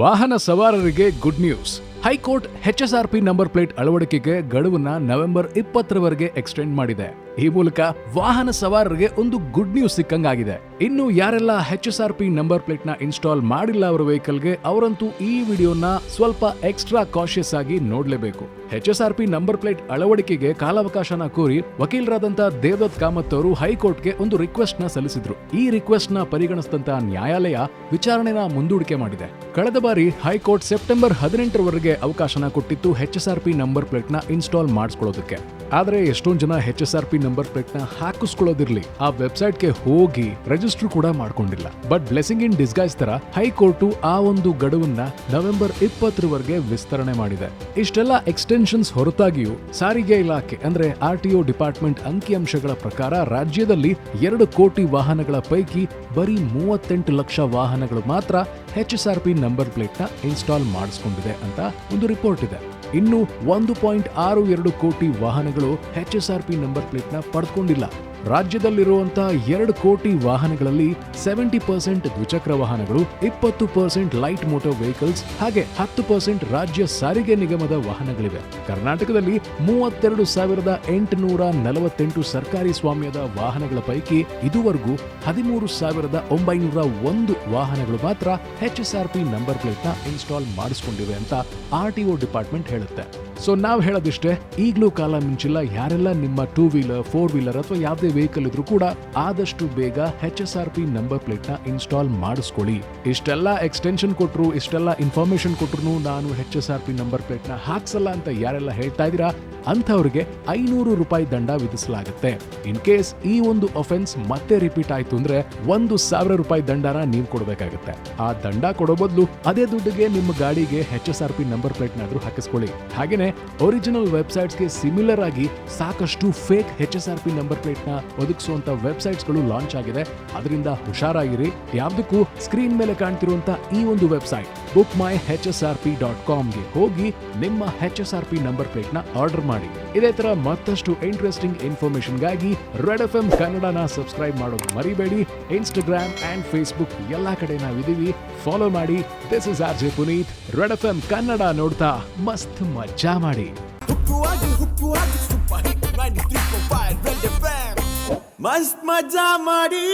ವಾಹನ ಸವಾರರಿಗೆ good news high court HSRP number plate ಅಳವಡಿಕೆಗೆ ಗಡುವನ್ನ ನವೆಂಬರ್ ಇಪ್ಪತ್ತರವರೆಗೆ ಎಕ್ಸ್ಟೆಂಡ್ ಮಾಡಿದೆ. ಈ ಮೂಲಕ ವಾಹನ ಸವಾರರಿಗೆ ಒಂದು ಗುಡ್ ನ್ಯೂಸ್ ಸಿಕ್ಕಂಗಾಗಿದೆ. ಇನ್ನು ಯಾರೆಲ್ಲ H S R P number ಪ್ಲೇಟ್ನ install ಮಾಡಿಲ್ಲ ಅವರ ವೆಹಿಕಲ್ಗೆ ಅವರಂತೂ ಈ ವಿಡಿಯೋನ ಸ್ವಲ್ಪ ಎಕ್ಸ್ಟ್ರಾ ಕಾಶಿಯಸ್ ಆಗಿ ನೋಡ್ಲೇಬೇಕು. H S R P number plate ಅಳವಡಿಕೆಗೆ ಕಾಲಾವಕಾಶನ ಕೋರಿ ವಕೀಲರಾದಂತ ದೇವದತ್ ಕಾಮತ್ ಅವರು ಹೈಕೋರ್ಟ್ಗೆ ಒಂದು ರಿಕ್ವೆಸ್ಟ್ನ ಸಲ್ಲಿಸಿದ್ರು. ಈ ರಿಕ್ವೆಸ್ಟ್ನ ಪರಿಗಣಿಸಿದಂತಹ ನ್ಯಾಯಾಲಯ ವಿಚಾರಣೆನ ಮುಂದೂಡಿಕೆ ಮಾಡಿದೆ. ಕಳೆದ ಬಾರಿ ಹೈಕೋರ್ಟ್ ಸೆಪ್ಟೆಂಬರ್ ಹದಿನೆಂಟರವರೆಗೆ ಅವಕಾಶನ ಕೊಟ್ಟಿತ್ತು H S R P number ಪ್ಲೇಟ್ನ install ಮಾಡಿಸ್ಕೊಳ್ಳೋದಕ್ಕೆ. ಆದ್ರೆ ಎಷ್ಟೊಂದ್ ಜನ ಎಚ್ಎಸ್ಆರ್ಪಿ ನಂಬರ್ ಪ್ಲೇಟ್ನ ಹಾಕಿಸ್ಕೊಳ್ಳೋದಿರ್ಲಿ, ಆ ವೆಬ್ಸೈಟ್ಗೆ ಹೋಗಿ ರಿಜಿಸ್ಟರ್ ಕೂಡ ಮಾಡ್ಕೊಂಡಿಲ್ಲ. ಬಟ್ ಬ್ಲೆಸಿಂಗ್ ಇನ್ ಡಿಸ್ಗೈಸ್ ತರ ಹೈಕೋರ್ಟ್ ಆ ಒಂದು ಗಡುವನ್ನ ನವೆಂಬರ್ ಇಪ್ಪತ್ತರವರೆಗೆ ವಿಸ್ತರಣೆ ಮಾಡಿದೆ. ಇಷ್ಟೆಲ್ಲ ಎಕ್ಸ್ಟೆನ್ಷನ್ಸ್ ಹೊರತಾಗಿಯೂ ಸಾರಿಗೆ ಇಲಾಖೆ, ಅಂದ್ರೆ ಆರ್ ಟಿಒ ಡಿಪಾರ್ಟ್ಮೆಂಟ್ ಅಂಕಿಅಂಶಗಳ ಪ್ರಕಾರ ರಾಜ್ಯದಲ್ಲಿ ಎರಡು ಕೋಟಿ ವಾಹನಗಳ ಪೈಕಿ ಬರೀ ಮೂವತ್ತೆಂಟು ಲಕ್ಷ ವಾಹನಗಳು ಮಾತ್ರ ಎಚ್ಎಸ್ಆರ್ಪಿ ನಂಬರ್ ಪ್ಲೇಟ್ನ ಇನ್ಸ್ಟಾಲ್ ಮಾಡಿಸ್ಕೊಂಡಿದೆ ಅಂತ ಒಂದು ರಿಪೋರ್ಟ್ ಇದೆ. ಇನ್ನು ಒಂದು ಪಾಯಿಂಟ್ ಆರು ಎರಡು ಕೋಟಿ ವಾಹನಗಳು H S R P number ಪ್ಲೇಟ್ನ ಪಡೆದುಕೊಂಡಿಲ್ಲ ರಾಜ್ಯದಲ್ಲಿರುವಂತಹ ಎರಡು ಕೋಟಿ ವಾಹನಗಳಲ್ಲಿ ಸೆವೆಂಟಿ ಪರ್ಸೆಂಟ್ ದ್ವಿಚಕ್ರ ವಾಹನಗಳು, ಇಪ್ಪತ್ತು ಪರ್ಸೆಂಟ್ ಲೈಟ್ ಮೋಟರ್ ವೆಹಿಕಲ್ಸ್ ಹಾಗೆ ಹತ್ತು ಪರ್ಸೆಂಟ್ ರಾಜ್ಯ ಸಾರಿಗೆ ನಿಗಮದ ವಾಹನಗಳಿವೆ. ಕರ್ನಾಟಕದಲ್ಲಿ ಮೂವತ್ತೆರಡು ಸಾವಿರದ ಎಂಟುನೂರ ನಲವತ್ತೆಂಟು ಸರ್ಕಾರಿ ಸ್ವಾಮ್ಯದ ವಾಹನಗಳ ಪೈಕಿ ಇದುವರೆಗೂ ಹದಿಮೂರು ಸಾವಿರದ ಒಂಬೈನೂರ ಒಂದು ವಾಹನಗಳು ಮಾತ್ರ ಎಚ್ಎಸ್ಆರ್ಪಿ ನಂಬರ್ ಪ್ಲೇಟ್ನ ಇನ್ಸ್ಟಾಲ್ ಮಾಡಿಸಿಕೊಂಡಿವೆ ಅಂತ ಆರ್ ಟಿಒ ಡಿಪಾರ್ಟ್ಮೆಂಟ್ ಹೇಳುತ್ತೆ. ಸೊ ನಾವ್ ಹೇಳೋದಿಷ್ಟೇ, ಈಗಲೂ ಕಾಲ ಮಿಂಚಿಲ್ಲ, ಯಾರೆಲ್ಲ ನಿಮ್ಮ ಟೂ ವೀಲರ್ ಫೋರ್ ವೀಲರ್ ಅಥವಾ ಯಾವುದೇ ವೆಹಿಕಲ್ ಇದ್ರೂ ಕೂಡ ಆದಷ್ಟು ಬೇಗ H S R P number ಪ್ಲೇಟ್ನ install ಮಾಡಿಸ್ಕೊಳ್ಳಿ. ಇಷ್ಟೆಲ್ಲ ಎಕ್ಸ್ಟೆನ್ಷನ್ ಕೊಟ್ಟರು ಇಷ್ಟೆಲ್ಲ ಇನ್ಫಾರ್ಮೇಶನ್ ಕೊಟ್ಟರು ನಾನು H S R P number ಪ್ಲೇಟ್ನ ಹಾಕ್ಸಲ್ಲ ಅಂತ ಯಾರೆಲ್ಲ ಹೇಳ್ತಾ ಇದೀರಾ ಅಂಥವ್ರಿಗೆ ಐನೂರು ರೂಪಾಯಿ ದಂಡ ವಿಧಿಸಲಾಗುತ್ತೆ. ಇನ್ ಕೇಸ್ ಈ ಒಂದು ಅಫೆನ್ಸ್ ಮತ್ತೆ ರಿಪೀಟ್ ಆಯ್ತು ಅಂದ್ರೆ ಒಂದು ಸಾವಿರ ರೂಪಾಯಿ ದಂಡನ ನೀವು ಕೊಡಬೇಕಾಗುತ್ತೆ. ಆ ದಂಡ ಕೊಡೋ ಬದಲು ಅದೇ ದುಡ್ಡಿಗೆ ನಿಮ್ಮ ಗಾಡಿಗೆ H S R P number plate ನಾದ್ರೂ ಹಾಕಿಸ್ಕೊಳ್ಳಿ. ಹಾಗೇನೆ ಒರಿಜಿನಲ್ ವೆಬ್ಸೈಟ್ಸ್ಗೆ ಸಿಮಿಲರ್ ಆಗಿ ಸಾಕಷ್ಟು fake H S R P number ಪ್ಲೇಟ್ನ ಒದಗಿಸುವಂತ ವೆಬ್ಸೈಟ್ಸ್ಗಳು ಲಾಂಚ್ ಆಗಿದೆ. ಅದರಿಂದ ಹುಷಾರಾಗಿರಿ. ಯಾವ್ದಕ್ಕೂ ಸ್ಕ್ರೀನ್ ಮೇಲೆ ಕಾಣ್ತಿರುವಂತ ಈ ಒಂದು website book my H S R P dot ಕಾಮ್ಗೆ ಹೋಗಿ ನಿಮ್ಮ H S R P number ಪ್ಲೇಟ್ನ order ಮಾಡಿ. ಇದೇ ತರ ಮತ್ತಷ್ಟು ಇಂಟ್ರೆಸ್ಟಿಂಗ್ ಇನ್ಫಾರ್ಮೇಷನ್ಗಾಗಿ ರೆಡ್ ಎಫ್ ಎಂ ಕನ್ನಡನ ಸಬ್ಸ್ಕ್ರೈಬ್ ಮಾಡೋದು ಮರಿಬೇಡಿ. ಇನ್ಸ್ಟಾಗ್ರಾಮ್ ಆ್ಯಂಡ್ ಫೇಸ್ಬುಕ್ ಎಲ್ಲಾ ಕಡೆ ನಾವಿದೀವಿ ಫಾಲೋ ಮಾಡಿ. This is R J Puneet Red F M Kannada ನೋಡ್ತಾ ಮಸ್ತ್ ಮಜಾ ಮಾಡಿ. ಹುಕ್ಕುವಾಗಿ ಹುಕ್ಕುವಾಗಿ ಸೂಪರ್ ಹಿಟ್ 93.5 ರೆಡ್ ಮಸ್ತ್ ಮಜಾ ಮಾಡಿ.